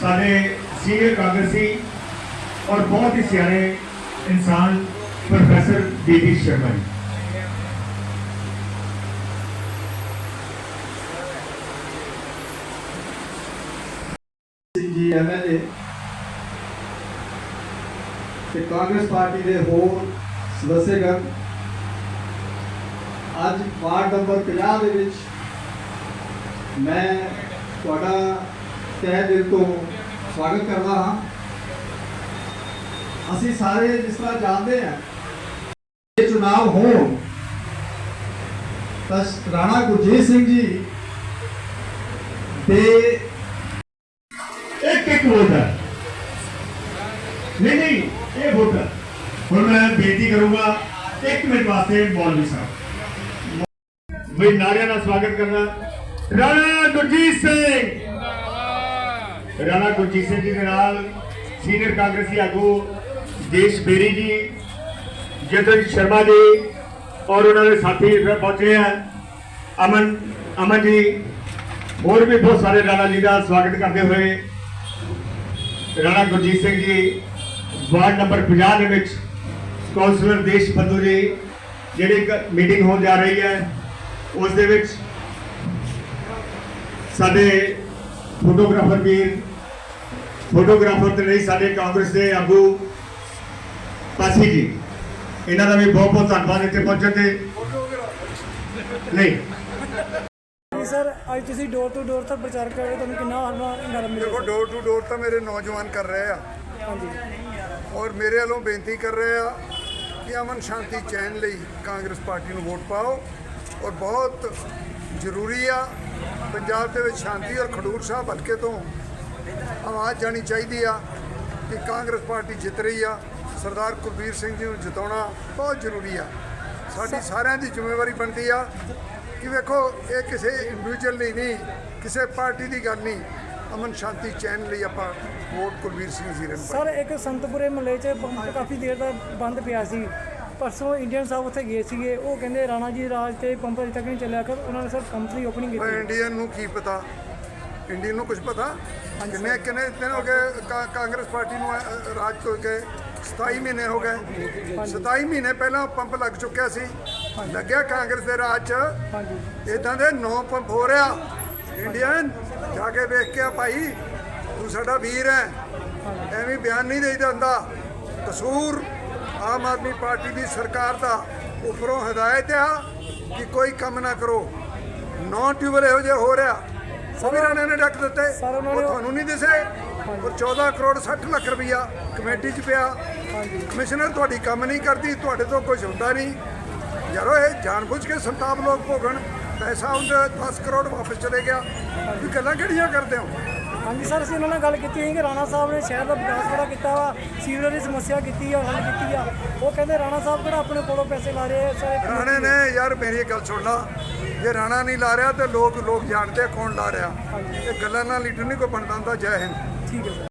ਸਾਡੇ ਸੀਨੀਅਰ ਕਾਂਗਰਸੀ ਔਰ ਬਹੁਤ ਹੀ ਸਿਆਣੇ ਇਨਸਾਨ ਪ੍ਰੋਫੈਸਰ ਬੀਬੀ ਸ਼ਰਮਾ ਜੀ। ਸਿੰਘ ਜੀ ਐਮਐਲਏ ਤੇ ਕਾਂਗਰਸ ਪਾਰਟੀ ਦੇ ਹੋਰ ਸਦੱਸਿਆਗਣ ਅੱਜ ਵਾਰਡ ਨੰਬਰ 50 ਦੇ ਵਿੱਚ ਮੈਂ ਤੁਹਾਡਾ ਤਹਿ ਦਿਲ ਤੋਂ ਸਵਾਗਤ ਕਰਦਾ ਹਾਂ। ਅਸੀਂ ਸਾਰੇ ਜਿਸ ਤਰ੍ਹਾਂ ਜਾਣਦੇ ਹਾਂ ਇਹ ਚੁਣਾਵ ਹੋਣ, ਤਾਂ ਰਾਣਾ ਗੁਰਜੀਤ ਸਿੰਘ ਜੀ ਦੇ ਇੱਕ ਇੱਕ ਹੈ। ਨਹੀਂ ਨਹੀਂ, ਇਹ ਵੋਟ ਹੈ। ਹੁਣ ਮੈਂ ਬੇਨਤੀ ਕਰੂੰਗਾ, ਇੱਕ ਮਿੰਟ ਵਾਸਤੇ ਮੌਲਵੀ ਸਾਹਿਬ। ਵੀ ਨਾਰਿਆਂ ਨਾਲ ਸਵਾਗਤ ਕਰਨਾ। ਰਾਣਾ ਗੁਰਜੀਤ ਸਿੰਘ! ਰਾਣਾ ਗੁਰਜੀਤ ਸਿੰਘ ਜੀ ਦੇ ਨਾਲ ਸੀਨੀਅਰ ਕਾਂਗਰਸੀ ਆਗੂ ਦੇਸ਼ ਬੇਰੀ ਜੀ ਜਤਨ ਸ਼ਰਮਾ ਜੀ ਔਰ ਉਹਨਾਂ ਦੇ ਸਾਥੀ ਪਹੁੰਚੇ ਆ। ਅਮਨ ਅਮਨ ਜੀ, ਹੋਰ ਵੀ ਬਹੁਤ ਸਾਰੇ ਰਾਣਾ ਜੀ ਦਾ ਸਵਾਗਤ ਕਰਦੇ ਹੋਏ। ਰਾਣਾ ਗੁਰਜੀਤ ਸਿੰਘ ਜੀ, ਵਾਰਡ ਨੰਬਰ 50 ਦੇ ਵਿੱਚ ਕੌਂਸਲਰ ਦੇਸ਼ ਬੰਧੂ ਜੀ, ਜਿਹੜੀ ਇੱਕ ਮੀਟਿੰਗ ਹੋਣ ਜਾ ਰਹੀ ਹੈ, ਉਸ ਦੇ ਵਿੱਚ ਸਾਡੇ ਫੋਟੋਗ੍ਰਾਫਰ ਵੀਰ ਫੋਟੋਗ੍ਰਾਫਰ ਤੇ ਨਹੀਂ ਸਾਡੇ ਕਾਂਗਰਸ ਦੇ ਆਗੂ ਪਾਸੀ ਜੀ। ਇਹਨਾਂ ਦਾ ਵੀ ਬਹੁਤ ਬਹੁਤ ਧੰਨਵਾਦ ਇੱਥੇ ਪਹੁੰਚਣ ਤੇ। ਨਹੀਂ। ਸਰ ਅੱਜ ਤੁਸੀਂ ਡੋਰ ਟੂ ਡੋਰ ਤੱਕ ਪ੍ਰਚਾਰ ਕਰ ਰਹੇ ਹੋ ਤੁਹਾਨੂੰ ਕਿੰਨਾ ਹਰਮਾ ਨਰਮ ਦੇਖੋ ਮਿਲਿਆ ਡੋਰ ਟੂ ਡੋਰ ਤਾਂ ਮੇਰੇ ਨੌਜਵਾਨ ਕਰ ਰਹੇ ਆ। ਹਾਂਜੀ। ਔਰ ਮੇਰੇ ਵੱਲੋਂ ਬੇਨਤੀ ਕਰ ਰਹੇ ਆ ਕਿ ਅਮਨ ਸ਼ਾਂਤੀ ਚੈਨ ਲਈ ਕਾਂਗਰਸ ਪਾਰਟੀ ਨੂੰ ਵੋਟ ਪਾਓ। ਔਰ ਬਹੁਤ ਜ਼ਰੂਰੀ ਆ ਪੰਜਾਬ ਦੇ ਵਿੱਚ ਸ਼ਾਂਤੀ ਔਰ ਖਡੂਰ ਸਾਹਿਬ ਹਲਕੇ ਤੋਂ ਆਵਾਜ਼ ਜਾਣੀ ਚਾਹੀਦੀ ਆ ਕਿ ਕਾਂਗਰਸ ਪਾਰਟੀ ਜਿੱਤ ਰਹੀ ਆ। ਸਰਦਾਰ ਕੁਲਬੀਰ ਸਿੰਘ ਜੀ ਨੂੰ ਜਿਤਾਉਣਾ ਬਹੁਤ ਜ਼ਰੂਰੀ ਆ। ਸਾਡੀ ਸਾਰਿਆਂ ਦੀ ਜ਼ਿੰਮੇਵਾਰੀ ਬਣਦੀ ਆ ਕਿ ਵੇਖੋ ਇਹ ਕਿਸੇ ਇੰਡੀਵਿਜੂਅਲ ਲਈ ਨਹੀਂ ਕਿਸੇ ਪਾਰਟੀ ਦੀ ਗੱਲ ਨਹੀਂ। ਅਮਨ ਸ਼ਾਂਤੀ ਚੈਨ ਲਈ ਆਪਾਂ ਵੋਟ ਕੁਲਬੀਰ ਸਿੰਘ ਜੀ ਨੂੰ ਪਾਈ। ਸਰ ਇੱਕ ਸੰਤਪੁਰੇ ਮਹੱਲੇ 'ਚ ਪੰਪ ਕਾਫੀ ਦੇਰ ਦਾ ਬੰਦ ਪਿਆ ਸੀ। ਪਰਸੋਂ ਇੰਡੀਅਨ ਸਾਹਿਬ ਉੱਥੇ ਗਏ ਸੀਗੇ। ਉਹ ਕਹਿੰਦੇ ਰਾਣਾ ਜੀ ਰਾਜ ਤੇ ਪੰਪ ਅਜੇ ਤੱਕ ਨਹੀਂ ਚੱਲਿਆ ਕਰ ਉਹਨਾਂ ਨੇ ਸਰ ਕੰਪਨੀ ਓਪਨਿੰਗ ਕੀਤੀ। ਇੰਡੀਅਨ ਨੂੰ ਕੀ ਪਤਾ? ਇੰਡੀਅਨ ਨੂੰ ਕੁਝ ਪਤਾ? ਕਿੰਨੇ ਕਿੰਨੇ ਦਿਨ ਹੋ ਗਏ ਕਾਂਗਰਸ ਪਾਰਟੀ ਨੂੰ ਅ, ਰਾਜ ਤੋਂ ਗਏ? 27 ਮਹੀਨੇ ਹੋ ਗਏ। 27 ਮਹੀਨੇ ਪਹਿਲਾਂ ਪੰਪ ਲੱਗ ਚੁੱਕਿਆ ਸੀ। ਲੱਗਿਆ ਕਾਂਗਰਸ ਦੇ ਰਾਜ 'ਚ। ਹਾਂਜੀ। ਇਦਾਂ ਦੇ ਨੌ ਪੰਪ ਹੋ ਰਿਹਾ। ਇੰਡੀਅਨ ਜਾ ਕੇ ਵੇਖ ਕੇ ਆ ਭਾਈ ਤੂੰ ਸਾਡਾ ਵੀਰ ਹੈ ਐਵੇਂ ਬਿਆਨ ਨਹੀਂ ਦੇਈਦਾ ਹੁੰਦਾ ਕਸੂਰ ਆਮ ਆਦਮੀ ਪਾਰਟੀ ਦੀ ਸਰਕਾਰ ਦਾ। ਉੱਪਰੋਂ ਹਦਾਇਤ ਆ ਕਿ ਕੋਈ ਕੰਮ ਨਾ ਕਰੋ। ਨੌ ਟਿਊਬਲ ਇਹੋ ਜਿਹੇ ਹੋ ਰਿਹਾ। ਸਭੀ ਰਾਣੇ ਨੇ ਡੱਕ ਦਿੱਤੇ। ਸਰ, ਉਹ ਤੁਹਾਨੂੰ ਨਹੀਂ ਦਿਸੇ। ਉਹ 14 ਕਰੋੜ 60 ਲੱਖ ਰੁਪਈਆ ਕਮੇਟੀ 'ਚ ਪਿਆ। ਹਾਂਜੀ। ਕਮਿਸ਼ਨਰ ਤੁਹਾਡੀ ਕੰਮ ਨਹੀਂ ਕਰਦੀ ਤੁਹਾਡੇ ਤੋਂ ਕੁਝ ਹੁੰਦਾ ਨਹੀਂ। ਯਾਰੋ ਇਹ ਜਾਣਬੁੱਝ ਕੇ ਸੰਤਾਪ ਲੋਕ ਭੋਗਣ। ਪੈਸਾ ਉਹਦੇ 10 ਕਰੋੜ ਵਾਪਸ ਚਲੇ ਗਿਆ। ਵੀ ਗੱਲਾਂ ਕਿਹੜੀਆਂ ਕਰਦੇ ਹੋ? ਹਾਂਜੀ ਸਰ ਅਸੀਂ ਉਹਨਾਂ ਨਾਲ ਗੱਲ ਕੀਤੀ ਸੀ ਕਿ ਰਾਣਾ ਸਾਹਿਬ ਨੇ ਸ਼ਹਿਰ ਦਾ ਵਿਕਾਸ ਬੜਾ ਕੀਤਾ ਵਾ ਸੀਵਰੇਜ ਦੀ ਸਮੱਸਿਆ ਕੀਤੀ ਆ ਹੱਲ ਕੀਤੀ ਆ। ਉਹ ਕਹਿੰਦੇ ਰਾਣਾ ਸਾਹਿਬ ਕਿਹੜਾ ਆਪਣੇ ਕੋਲੋਂ ਪੈਸੇ ਲਾ ਰਹੇ ਆ ਸਾਰੇ ਰਾਣੇ ਨੇ ਯਾਰ ਮੇਰੀ ਗੱਲ ਸੁਣ ਲਾ। ਜੇ ਰਾਣਾ ਨਹੀਂ ਲਾ ਰਿਹਾ ਤੇ ਲੋਕ ਲੋਕ ਜਾਣਦੇ ਕੌਣ ਲਾ ਰਿਹਾ। ਇਹ ਗੱਲਾਂ ਨਾਲ ਲੀਡਰ ਨਹੀਂ ਕੋਈ ਬਣਦਾ ਹੁੰਦਾ ਜੈ ਹਿੰਦ। ਠੀਕ ਹੈ ਸਰ।